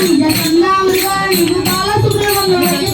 నిజ చందాముగా నిజ బాల సుబ్రహ్మణ్యం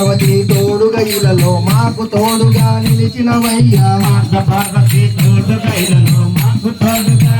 పార్వతి తోడుగా ఇలలో మాకు తోడుగా నిలిచినవయ్యా. పార్వతి తోడుగా ఇలలో మాకు తోడుగా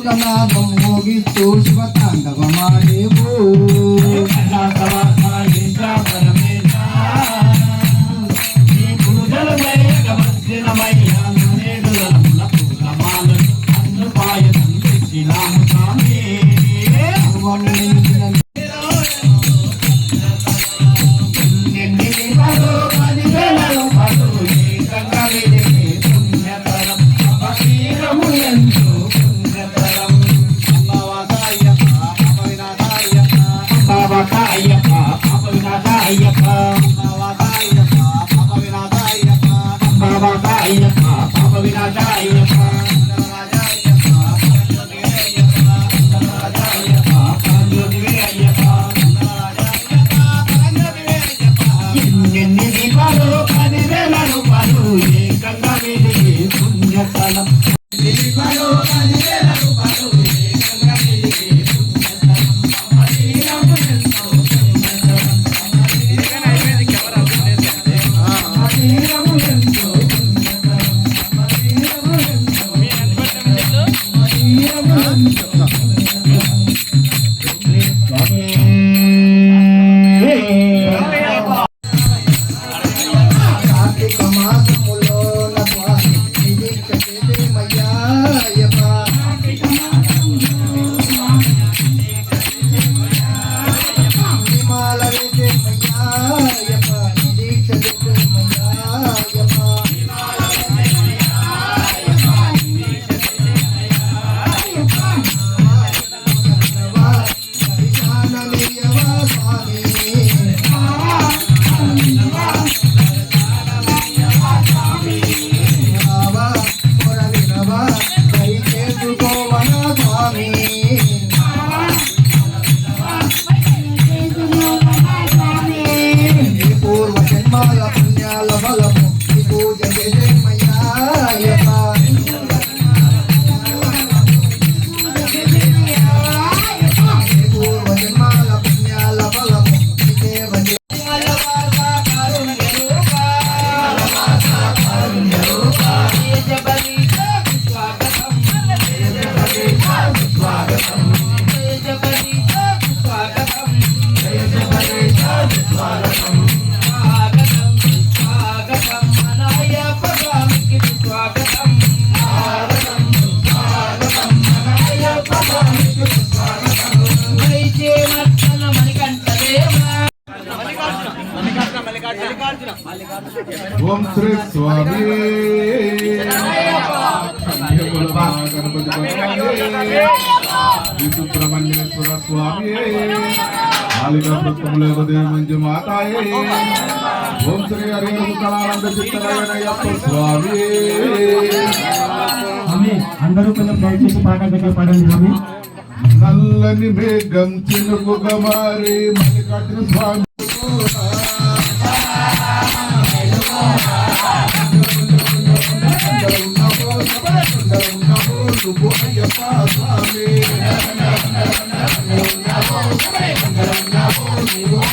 का नाम होगी तोष Africa. నల్లని మేఘం చినుకుగా మారి మల్లికార్జున స్వామి అయ్యప్ప స్వామి you.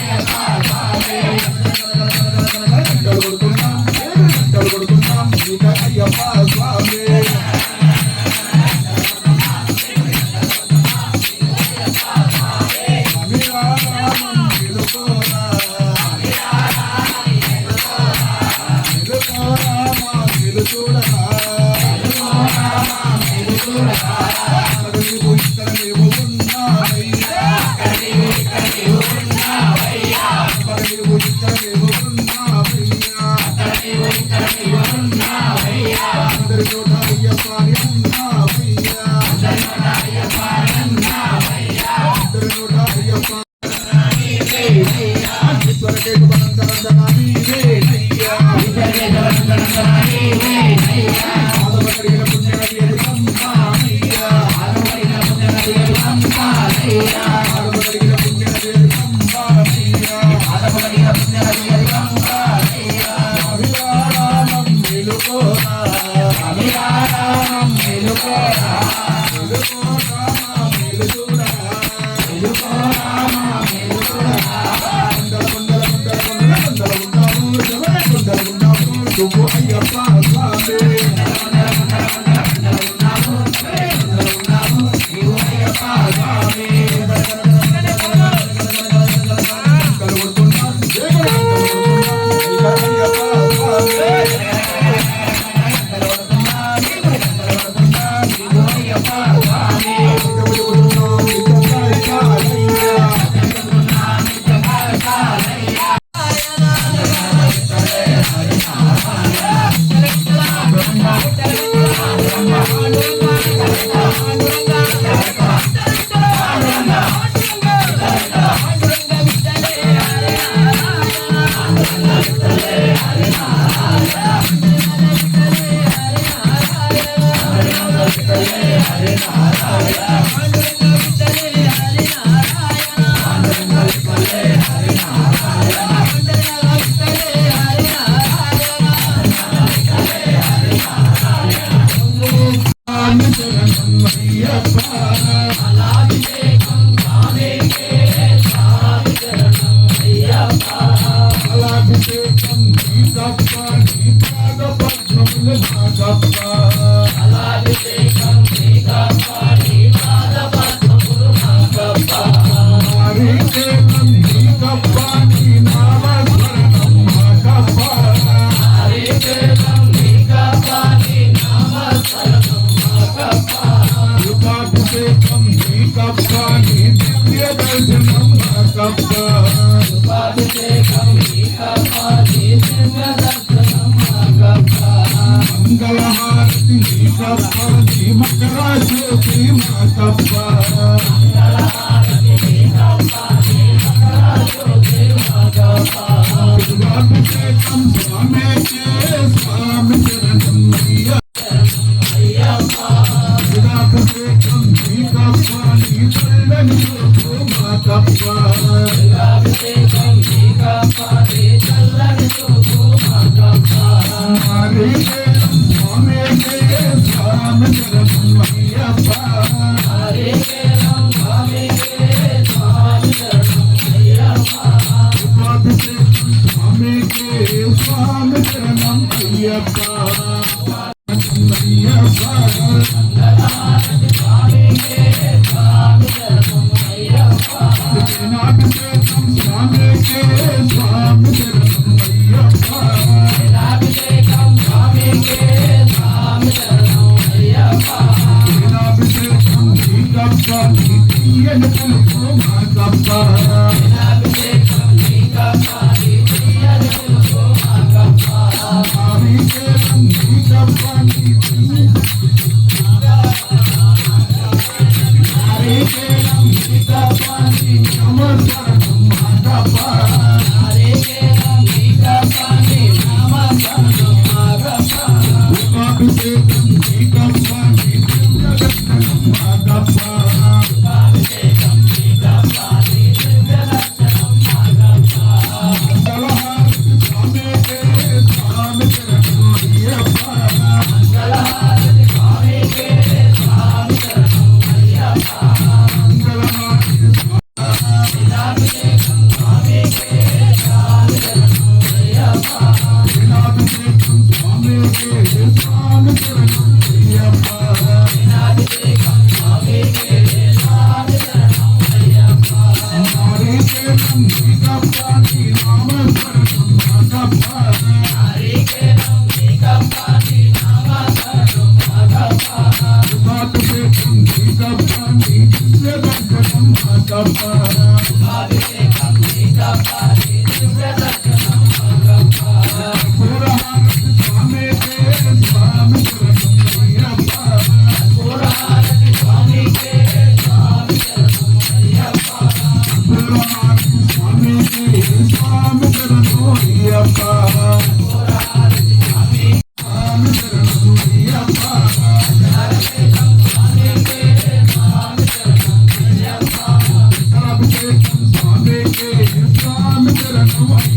Thank you.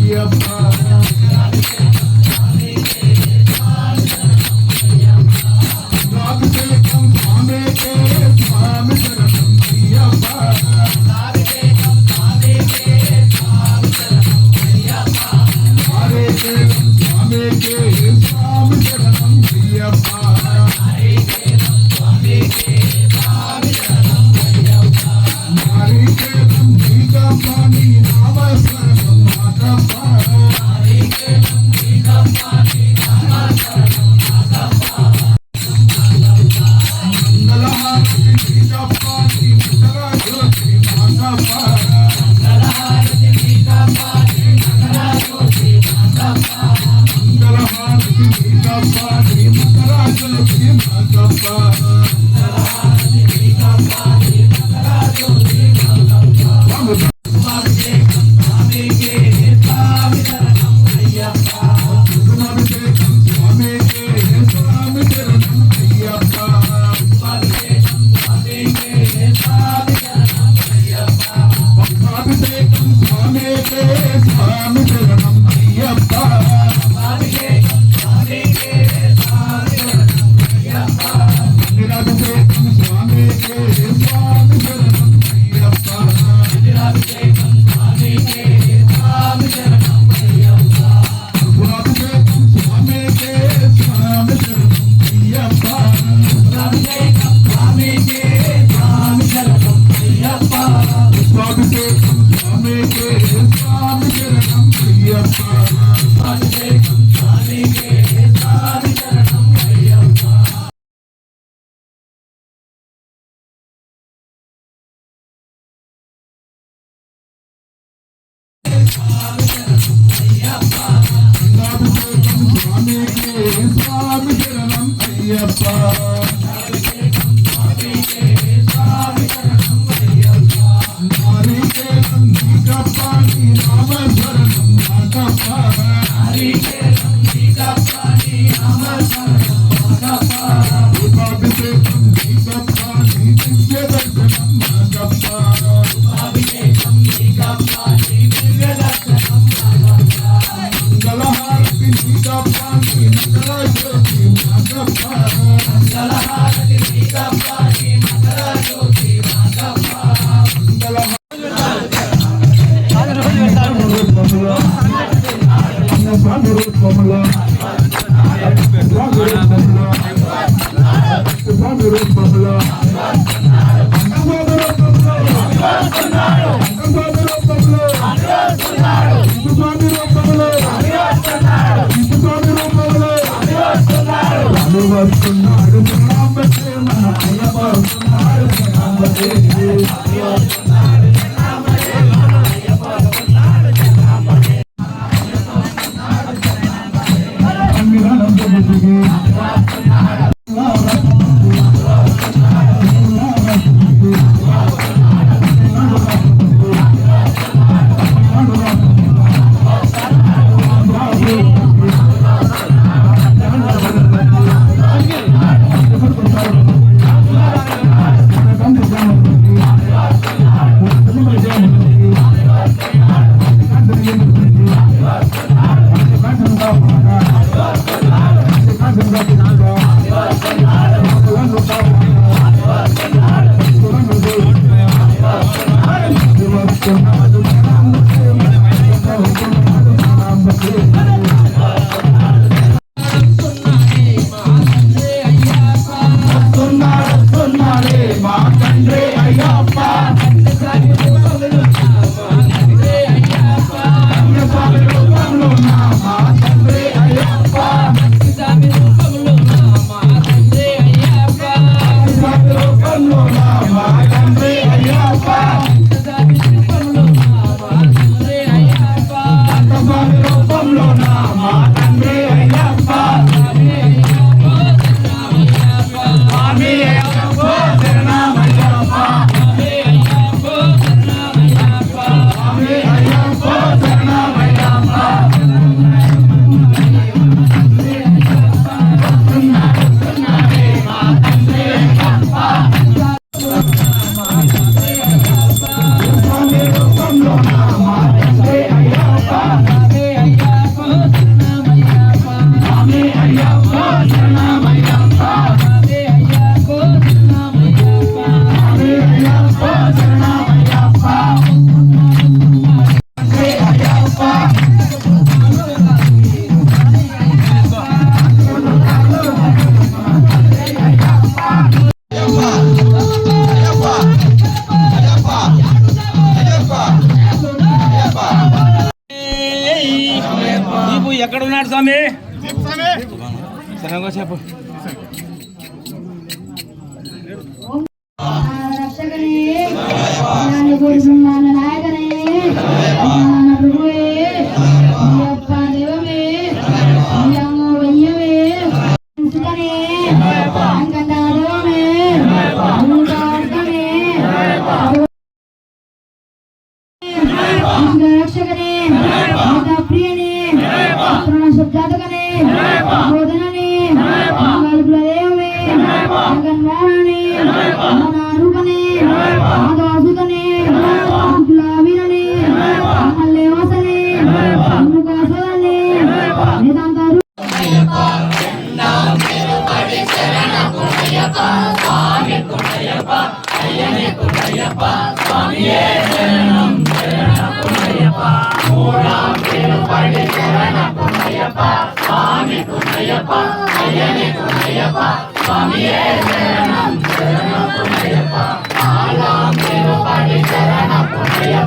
Yeah, Mustafa. Bigappa, Bigappa, Bigappa, Bigappa, Bigappa, Bigappa,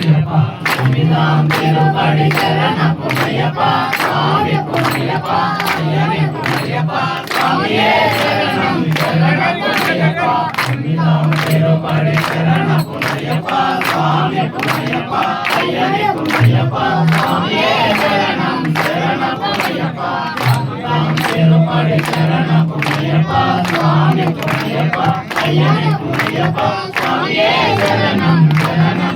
புண்ணியப்பா அமிதாம் திருப்படி சரண புண்ணியப்பா சாமி புண்ணியப்பா ஐயனே புண்ணியப்பா சாமியே சரணம். சரணம்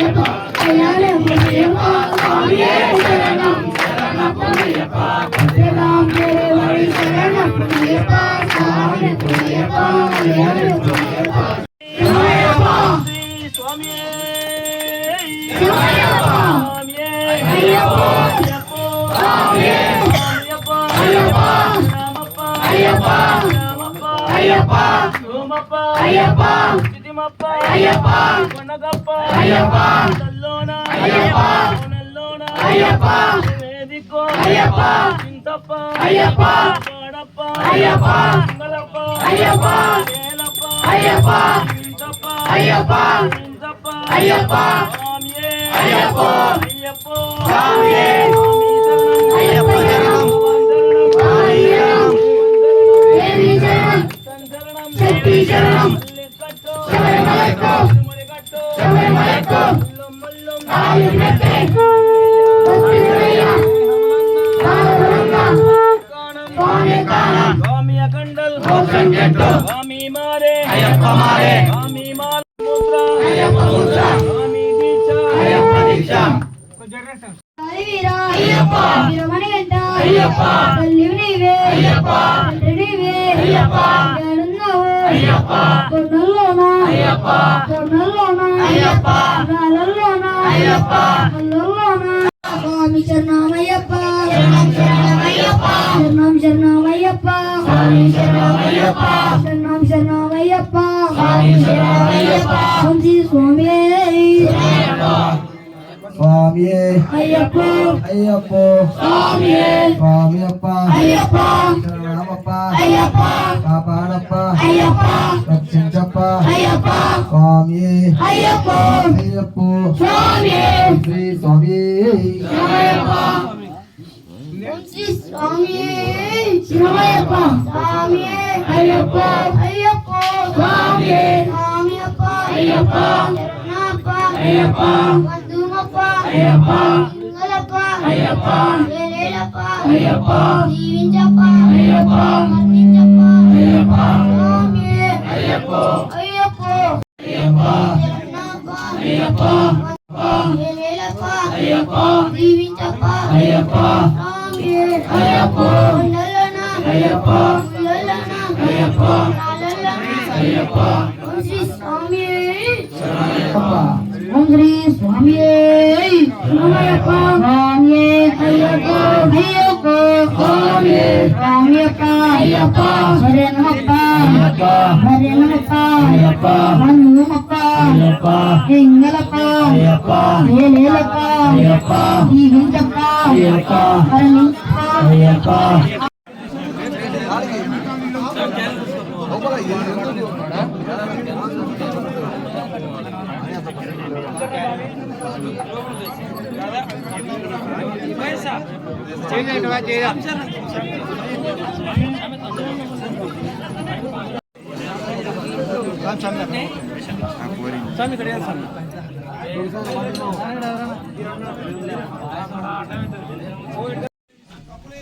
பொன்னையப்பா கையால பொன்னையப்பா சுவாமியே சரணம் சரணம் பொன்னையப்பா எல்லாம் வழி சரணம் பொன்னையப்பா சாமி பொன்னையப்பா கையால பொன்னையப்பா ஐயப்பா ஐயப்பா ஐயப்பா ஐயப்பா ஐயப்பா ஐயப்பா. ஐயப்பா. வணக்கப்பா ஐயப்பா. நல்லோனா. ஐயப்பா. நல்லோனா. ஐயப்பா. வேதிக்கோ. ஐயப்பா. சிந்தப்பா ஐயப்பா. பாடப்பா. ஐயப்பா. மங்களப்பா. ஐயப்பா. ஐயப்பா. ஐயப்பா. ஐயப்பா. சுவாமியே. ஐயப்போ. ஐயப்போ. சுவாமியே. சுவாமியப்பா. ஐயப்பா. சரணமப்பா. ஐயப்பா. காபாடப்பா ஐயப்பா. ரட்சிச்சப்பா ஐயப்பா. சுவாமியே. ஐயப்போ. ஐயப்போ. சுவாமியே. ஸ்ரீ சுவாமியே. ஐயப்பா. ஸ்ரீ சுவாமியே சிவமயப்பா சுவாமியே ஐயப்பா ஐயப்பா சுவாமியே சுவாமியப்பா ஐயப்பா அப்பா ஐயப்பா வந்துமப்பா ஐயப்பா இங்கலப்பா ஐயப்பா வேலேலப்பா ஐயப்பா ஜீவிஞ்சப்பா ஐயப்பா மந்திஞ்சப்பா ஐயப்பா சுவாமியே ஐயப்பா ஐயப்பா ஐயப்பா ஐயப்பா ஐயப்பா வேலேலப்பா ஐயப்பா ஜீவிஞ்சப்பா ஐயப்பா అయ్యప్ప వేలేలప్ప అయ్యప్ప దీవించప్ప అయ్యప్ప స్వామి అయ్యప్ప ఉండలన అయ్యప్ప ఉండలన అయ్యప్ప రాలలన అయ్యప్ప ఓం శ్రీ స్వామి ఓం శ్రీ స్వామి శరణమయ్యప్ప స్వామి అయ్యప్ప అయ్యప్ప స్వామి స్వామియప్ప అయ్యప్ప శరణమప్ప అయ్యప్ప శరణమప్ప అయ్యప్ప మన్నుమప్ప అయ్యప్ప ఎంగలప్ప అయ్యప్ప వేలేలప్ప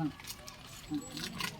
Okay.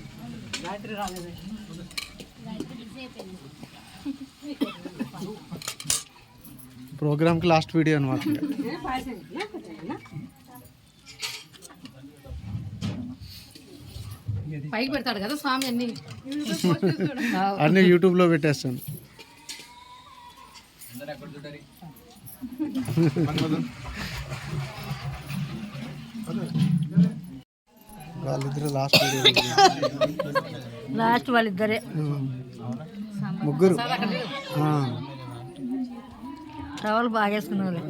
అయ్యప్ప ప్రోగ్రామ్కి లాస్ట్ వీడియో అనమాట పైకి పెడతాడు కదా స్వామి అన్ని. అన్ని యూట్యూబ్లో పెట్టేస్తాను వాళ్ళిద్దరు లాస్ట్ లాస్ట్ వాళ్ళిద్దరే. ముగ్గురు. టవల్ బాగా వేసుకున్నారు